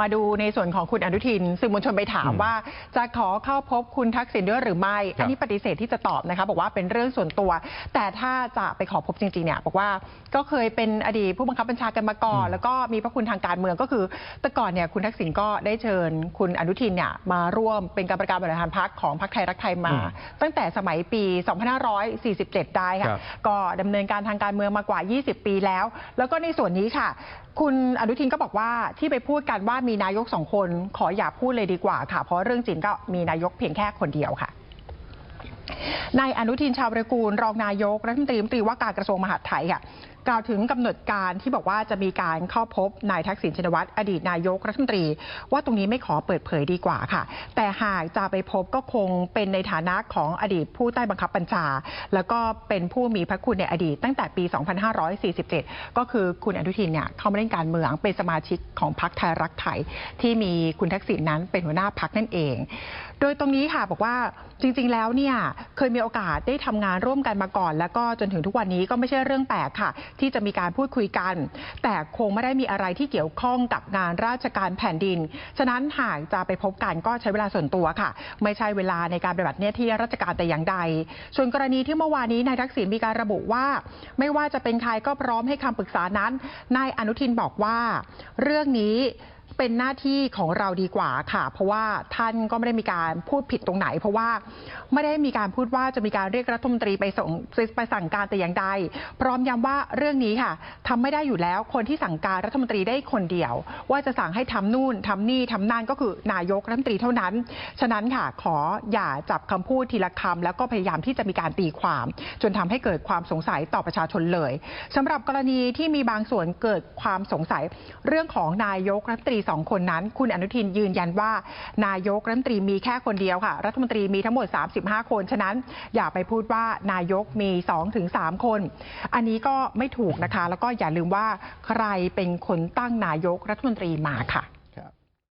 มาดูในส่วนของคุณอนุทินสื่อมวลชนไปถามอืมว่า จะขอเข้าพบคุณทักษิณด้วยหรือไม่ครับอันนี้ปฏิเสธที่จะตอบนะคะ บอกว่าเป็นเรื่องส่วนตัว แต่ถ้าจะไปขอพบจริงๆเนี่ยบอกว่าก็เคยเป็นอดีตผู้บังคับบัญชากันมาก่อนอืมแล้วก็มีพระคุณทางการเมืองก็คือ แต่ก่อนเนี่ยคุณทักษิณก็ได้เชิญ คุณอนุทินเนี่ยมาร่วมเป็นกรรมการบริหารพรรคของพรรคไทยรักไทยมา ตั้งแต่สมัยปี 2547 ได้ครัค่ะบก็ดำเนินการทางการเมืองมากว่า 20 ปีแล้ว แล้วก็ในส่วนนี้ค่ะ คุณอนุทินก็บอกว่าที่ไปพูดกันว่ามีนายกสองคน ขออย่าพูดเลยดีกว่าค่ะ เพราะเรื่องจริงก็มีนายกเพียงแค่คนเดียวค่ะนายอนุทินชาวรกูล รองนายกรัฐมนตรีรัฐมนตรีว่าการกระทรวงมหาดไทยค่ะ กล่าวถึงกำหนดการที่บอกว่าจะมีการเข้าพบนายทักษิณชินวัตรอดีตนายกรัฐมนตรี ว่าตรงนี้ไม่ขอเปิดเผยดีกว่าค่ะ แต่หากจะไปพบก็คงเป็นในฐานะของอดีตผู้ใต้บังคับบัญชา แล้วก็เป็นผู้มีพระคุณในอดีตตั้งแต่ปี 2547 ก็คือคุณอนุทินเนี่ยเข้ามาเล่นการเมืองเป็นสมาชิกของพรรคไทยรักไทย ที่มีคุณทักษิณนั้นเป็นหัวหน้าพรรคนั่นเอง โดยตรงนี้ค่ะบอกว่าจริง ๆ แล้วเนี่ยเคยมีโอกาสได้ทำงานร่วมกันมาก่อน แล้วก็จนถึงทุกวันนี้ก็ไม่ใช่เรื่องแปลกค่ะที่จะมีการพูดคุยกัน แต่คงไม่ได้มีอะไรที่เกี่ยวข้องกับงานราชการแผ่นดิน ฉะนั้นหากจะไปพบกันก็ใช้เวลาส่วนตัวค่ะ ไม่ใช่เวลาในการปฏิบัติหน้าที่ราชการแต่อย่างใด ส่วนกรณีที่เมื่อวานนี้นายทักษิณมีการระบุว่า ไม่ว่าจะเป็นใครก็พร้อมให้คำปรึกษานั้นนายอนุทินบอกว่า เรื่องนี้ เป็นหน้าที่ของเราดีกว่าค่ะ เพราะว่าท่านก็ไม่ได้มีการพูดผิดตรงไหน เพราะว่าไม่ได้มีการพูดว่าจะมีการเรียกรัฐมนตรีไปส่งไปสั่งการแต่อย่างใด พร้อมย้ำว่าเรื่องนี้ค่ะทำไม่ได้อยู่แล้วคนที่สั่งการรัฐมนตรีได้คนเดียว ว่าจะสั่งให้ทำนู่นทำนี่ทำนั่นก็คือนายกรัฐมนตรีเท่านั้น ฉะนั้นค่ะขออย่าจับคำพูดทีละคำแล้วก็พยายามที่จะมีการตีความ จนทำให้เกิดความสงสัยต่อประชาชนเลยสำหรับกรณีที่มีบางส่วนเกิดความสงสัยเรื่องของนายกรัฐมนตรีรีสองคนนั้น คุณอนุทินยืนยันว่า นายกรัฐมนตรีมีแค่คนเดียวค่ะ รัฐมนตรีมีทั้งหมด 35 คน ฉะนั้นอย่าไปพูดว่านายกมี 2-3 คน อันนี้ก็ไม่ถูกนะคะ แล้วก็อย่าลืมว่าใครเป็นคนตั้งนายกรัฐมนตรีมาค่ะ